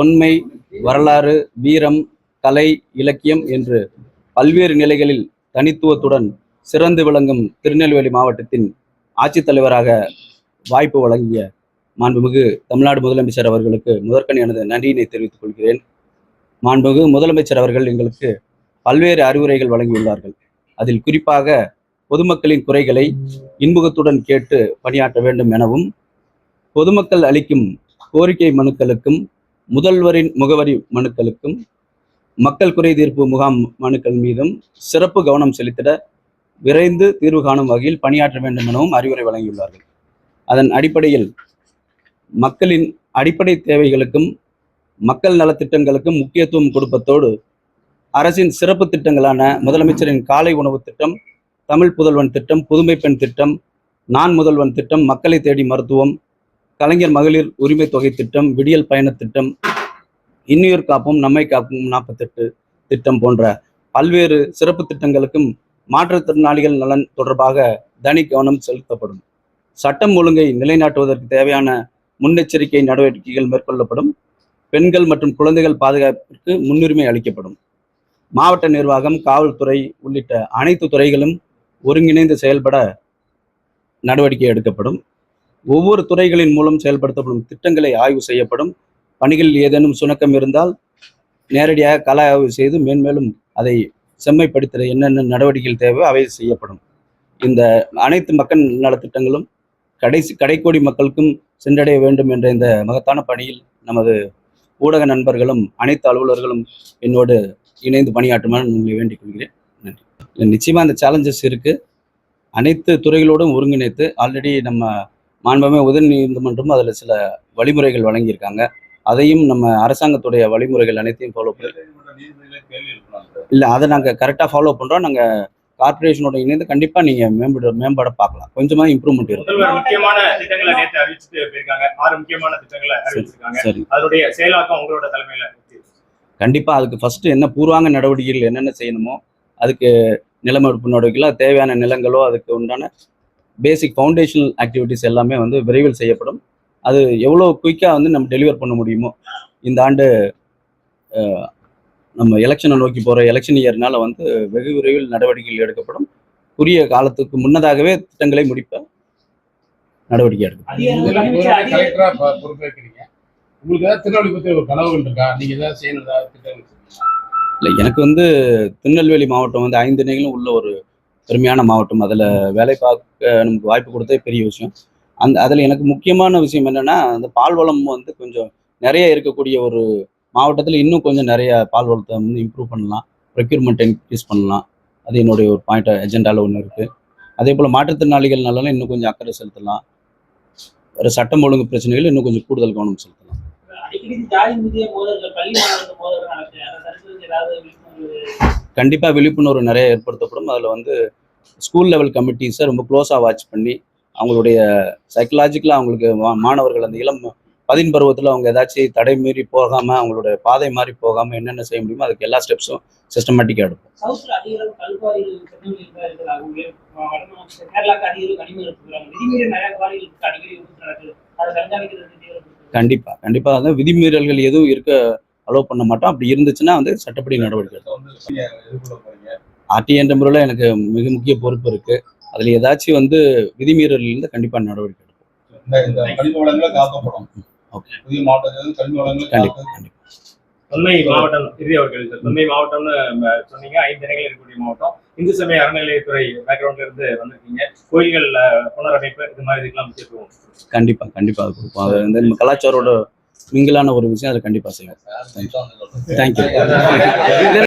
தொன்மை வரலாறு வீரம் கலை இலக்கியம் என்று பல்வேறு நிலைகளில் தனித்துவத்துடன் சிறந்து விளங்கும் திருநெல்வேலி மாவட்டத்தின் ஆட்சித்தலைவராக வாய்ப்பு வழங்கிய மாண்புமிகு தமிழ்நாடு முதலமைச்சர் அவர்களுக்கு முதற்கண் எனது நன்றியினை தெரிவித்துக் கொள்கிறேன். மாண்புமிகு முதலமைச்சர் அவர்கள் எங்களுக்கு பல்வேறு அறிவுரைகள் வழங்கியுள்ளார்கள். அதில் குறிப்பாக பொதுமக்களின் குறைகளை இன்முகத்துடன் கேட்டு பணியாற்ற வேண்டும் எனவும் பொதுமக்கள் அளிக்கும் கோரிக்கை மனுக்களுக்கும் முதல்வரின் முகவரி மனுக்களுக்கும் மக்கள் குறை தீர்ப்பு முகாம் மனுக்கள் மீதும் சிறப்பு கவனம் செலுத்திட விரைந்து தீர்வு காணும் வகையில் பணியாற்ற வேண்டும் எனவும் அறிவுரை வழங்கியுள்ளார்கள். அதன் அடிப்படையில் மக்களின் அடிப்படை தேவைகளுக்கும் மக்கள் நலத்திட்டங்களுக்கும் முக்கியத்துவம் கொடுப்பதோடு அரசின் சிறப்பு திட்டங்களான முதலமைச்சரின் காலை உணவு திட்டம் தமிழ் புதல்வன் திட்டம் புதுமை பெண் திட்டம் நான் முதல்வன் திட்டம் மக்களை தேடி மருத்துவம் கலைஞர் மகளிர் உரிமை தொகை திட்டம் விடியல் பயண திட்டம் இன்னுயிர் காப்போம் நம்மை காப்போம் நாற்பத்தெட்டு திட்டம் போன்ற பல்வேறு சிறப்பு திட்டங்களுக்கும் மாற்றுத்திறனாளிகள் நலன் தொடர்பாக தனி கவனம் செலுத்தப்படும். சட்டம் ஒழுங்கை நிலைநாட்டுவதற்கு தேவையான முன்னெச்சரிக்கை நடவடிக்கைகள் மேற்கொள்ளப்படும். பெண்கள் மற்றும் குழந்தைகள் பாதுகாப்பிற்கு முன்னுரிமை அளிக்கப்படும். மாவட்ட நிர்வாகம் காவல்துறை உள்ளிட்ட அனைத்து துறைகளும் ஒருங்கிணைந்து செயல்பட நடவடிக்கை எடுக்கப்படும். ஒவ்வொரு துறைகளின் மூலம் செயல்படுத்தப்படும் திட்டங்களை ஆய்வு செய்யப்படும். பணிகளில் ஏதேனும் சுணக்கம் இருந்தால் நேரடியாக கள ஆய்வு செய்து மேன்மேலும் அதை செம்மைப்படுத்த என்னென்ன நடவடிக்கைகள் தேவை அவை செய்யப்படும். இந்த அனைத்து மக்கள் நலத்திட்டங்களும் கடைசி கடைக்கோடி மக்களுக்கும் சென்றடைய வேண்டும் என்ற இந்த மகத்தான பணியில் நமது ஊடக நண்பர்களும் அனைத்து அலுவலர்களும் என்னோடு இணைந்து பணியாற்றுமாறு உங்களை வேண்டிக் கொள்கிறேன். நன்றி. நிச்சயமாக அந்த சேலஞ்சஸ் இருக்குது அனைத்து துறைகளோடும் ஒருங்கிணைத்து ஆல்ரெடி நம்ம மாண்புமே உதவி நீதிமன்றமும் அதில் சில வழிமுறைகள் வழங்கியிருக்காங்க. அதையும் நம்ம அரசாங்கத்துடைய வழிமுறைகள் அனைத்தையும் ஃபாலோ பண்ணி இல்லை அதை நாங்கள் கரெக்டாக ஃபாலோ பண்ணுறோம் நாங்கள் கார்பரேஷனோட இணைந்து கண்டிப்பாக நீங்கள் மேம்பட மேம்பட பார்க்கலாம். கொஞ்சமாக இம்ப்ரூவ்மெண்ட் இருக்கும் முக்கியமான திட்டங்களை நேற்று அறிவிச்சுட்டு போயிருக்காங்க. ஆறு முக்கியமான திட்டங்களை அறிவிச்சிருக்காங்க. சரி. அதனுடைய செயலாக்கம் உங்களோட தலைமையில கண்டிப்பாக அதுக்கு ஃபஸ்ட்டு என்ன பூர்வாங்க நடவடிக்கைகள் என்னென்ன செய்யணுமோ அதுக்கு நிலமடுப்பு நடவடிக்கைகள் அது தேவையான நிலங்களோ அதுக்கு உண்டான பேசிக் ஃபவுண்டேஷனல் ஆக்டிவிட்டிஸ் எல்லாமே வந்து விரைவில் செய்யப்படும். அது எவ்வளோ குயிக்காக வந்து நம்ம டெலிவர் பண்ண முடியுமோ இந்த ஆண்டு நம்ம எலெக்ஷனை நோக்கி போகிற எலெக்ஷன் இயர்னால வந்து வெகு விரைவில் நடவடிக்கைகள் எடுக்கப்படும். உரிய காலத்துக்கு முன்னதாகவே திட்டங்களை முடிப்ப நடவடிக்கை எடுக்கும்? இல்லை எனக்கு வந்து திருநெல்வேலி மாவட்டம் வந்து ஐந்து நிலைகளும் உள்ள ஒரு பெருமையான மாவட்டம். அதில் வேலை பார்க்க நமக்கு வாய்ப்பு கொடுத்தே பெரிய விஷயம். அந்த அதில் எனக்கு முக்கியமான விஷயம் என்னென்னா அந்த பால்வளம் வந்து கொஞ்சம் நிறைய இருக்கக்கூடிய ஒரு மாவட்டத்தில் இன்னும் கொஞ்சம் நிறைய பால்வளத்தை வந்து இம்ப்ரூவ் பண்ணலாம். ப்ரொக்யூர்மெண்ட் இன்க்ரீஸ் பண்ணலாம். அது என்னுடைய ஒரு பாயிண்ட் எஜெண்டாவில் ஒன்று இருக்குது அதே போல் மாற்றுத்திறனாளிகள் நலனில் இன்னும் கொஞ்சம் அக்கறை செலுத்தலாம். ஒரு சட்டம் ஒழுங்கு பிரச்சனைகள் இன்னும் கொஞ்சம் கூடுதல் கவனம் செலுத்தலாம். கண்டிப்பாக விழிப்புணர்வு நிறைய ஏற்படுத்தப்படும். அதில் வந்து ஸ்கூல் லெவல் கமிட்டிஸை ரொம்ப க்ளோஸாக வாட்ச் பண்ணி அவங்களுடைய சைக்கலாஜிக்கலாக அவங்களுக்கு மா- மாணவர்கள் அந்த இளம் பதின் பருவத்தில் அவங்க ஏதாச்சும் தடை மீறி போகாமல் அவங்களுடைய பாதை மாறி போகாமல் என்னென்ன செய்ய முடியுமோ அதுக்கு எல்லா ஸ்டெப்ஸும் சிஸ்டமேட்டிக்காக எடுப்போம். கண்டிப்பாக கண்டிப்பாக வந்து விதிமீறல்கள் எதுவும் இருக்க அலோவ் பண்ண மாட்டோம். அப்படி இருந்துச்சுன்னா வந்து சட்டப்படி நடவடிக்கை எடுப்போம் வந்து நீங்க எதிர்கொள்ள போறீங்க ஆர்டி என்ற முறையில் எனக்கு மிக முக்கிய பொறுப்பு இருக்குது அதில் ஏதாச்சும் வந்து விதிமீறல் இருந்து கண்டிப்பாக நடவடிக்கை எடுப்போம். தொன்மை மாவட்டம் இறுதி அவர்கள் தொன்மை மாவட்டம்னு சொன்னீங்க ஐந்து இடங்கள் இருக்கக்கூடிய மாவட்டம். இந்து சமய அறநிலையத்துறை பேக்ரவுண்ட்ல இருந்து வந்திருக்கீங்க. கோயில்கள் புனரமைப்பு இது மாதிரி இதுக்கெல்லாம் முக்கியத்துவம் கண்டிப்பா கண்டிப்பா அது கொடுப்போம். அது வந்து நம்ம கலாச்சாரோட மிங்கிலான ஒரு விஷயம் அதை கண்டிப்பா சொல்றேன். தேங்க்யூ